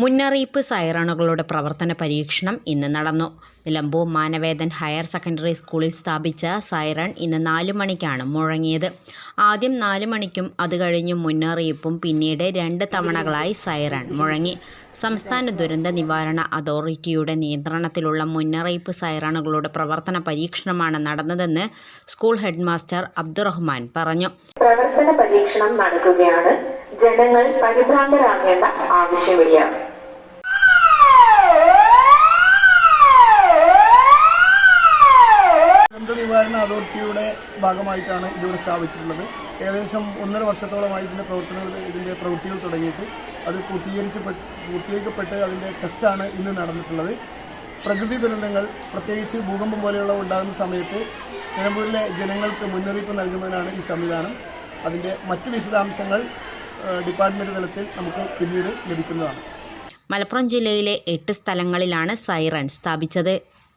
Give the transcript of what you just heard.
മുന്നറിയിപ്പ് സൈറണുകളുടെ പ്രവർത്തന പരീക്ഷണം ഇന്ന് നടന്നു. നിലമ്പൂർ മാനവേദൻ ഹയർ സെക്കൻഡറി സ്കൂളിൽ സ്ഥാപിച്ച സൈറൺ ഇന്ന് നാല് മണിക്കാണ് മുഴങ്ങിയത്. ആദ്യം നാല് മണിക്കും അത് കഴിഞ്ഞ് മുന്നറിയിപ്പും പിന്നീട് രണ്ട് തവണകളായി സൈറൺ മുഴങ്ങി. സംസ്ഥാന ദുരന്ത നിവാരണ അതോറിറ്റിയുടെ നിയന്ത്രണത്തിലുള്ള മുന്നറിയിപ്പ് സൈറണുകളുടെ പ്രവർത്തന പരീക്ഷണമാണ് നടന്നതെന്ന് സ്കൂൾ ഹെഡ്മാസ്റ്റർ അബ്ദുറഹ്മാൻ പറഞ്ഞു. പ്രവർത്തന പരീക്ഷണം നടക്കുകയാണ്. ജനങ്ങൾ പരിഭ്രാന്തരാകേണ്ട ആവശ്യമില്ല ദുരന്ത നിവാരണ അതോറിറ്റിയുടെ ഭാഗമായിട്ടാണ് ഇതിവിടെ സ്ഥാപിച്ചിട്ടുള്ളത്. ഏകദേശം ഒന്നര വർഷത്തോളമായി ഇതിന്റെ പ്രവർത്തനങ്ങൾ ഇതിന്റെ പ്രവൃത്തികൾ തുടങ്ങിയിട്ട് അത് പൂർത്തീകരിച്ച് പൂർത്തീകരിക്കപ്പെട്ട് അതിന്റെ ടെസ്റ്റാണ് ഇന്ന് നടന്നിട്ടുള്ളത്. പ്രകൃതി ദുരന്തങ്ങൾ പ്രത്യേകിച്ച് ഭൂകമ്പം പോലെയുള്ള ഉണ്ടാകുന്ന സമയത്ത് നിലമ്പൂരിലെ ജനങ്ങൾക്ക് മുന്നറിയിപ്പ് നൽകുന്നതിനാണ് ഈ സംവിധാനം. അതിന്റെ മറ്റ് വിശദാംശങ്ങൾ ഡിപ്പാർട്ട്മെന്റ് ഡിപ്പാർട്ട്മെന്റ് തലത്തിൽ നമുക്ക് പിന്നീട് ലഭിക്കുന്നതാണ്. മലപ്പുറം ജില്ലയിലെ എട്ട് സ്ഥലങ്ങളിലാണ് സൈറൺ സ്ഥാപിച്ചത്.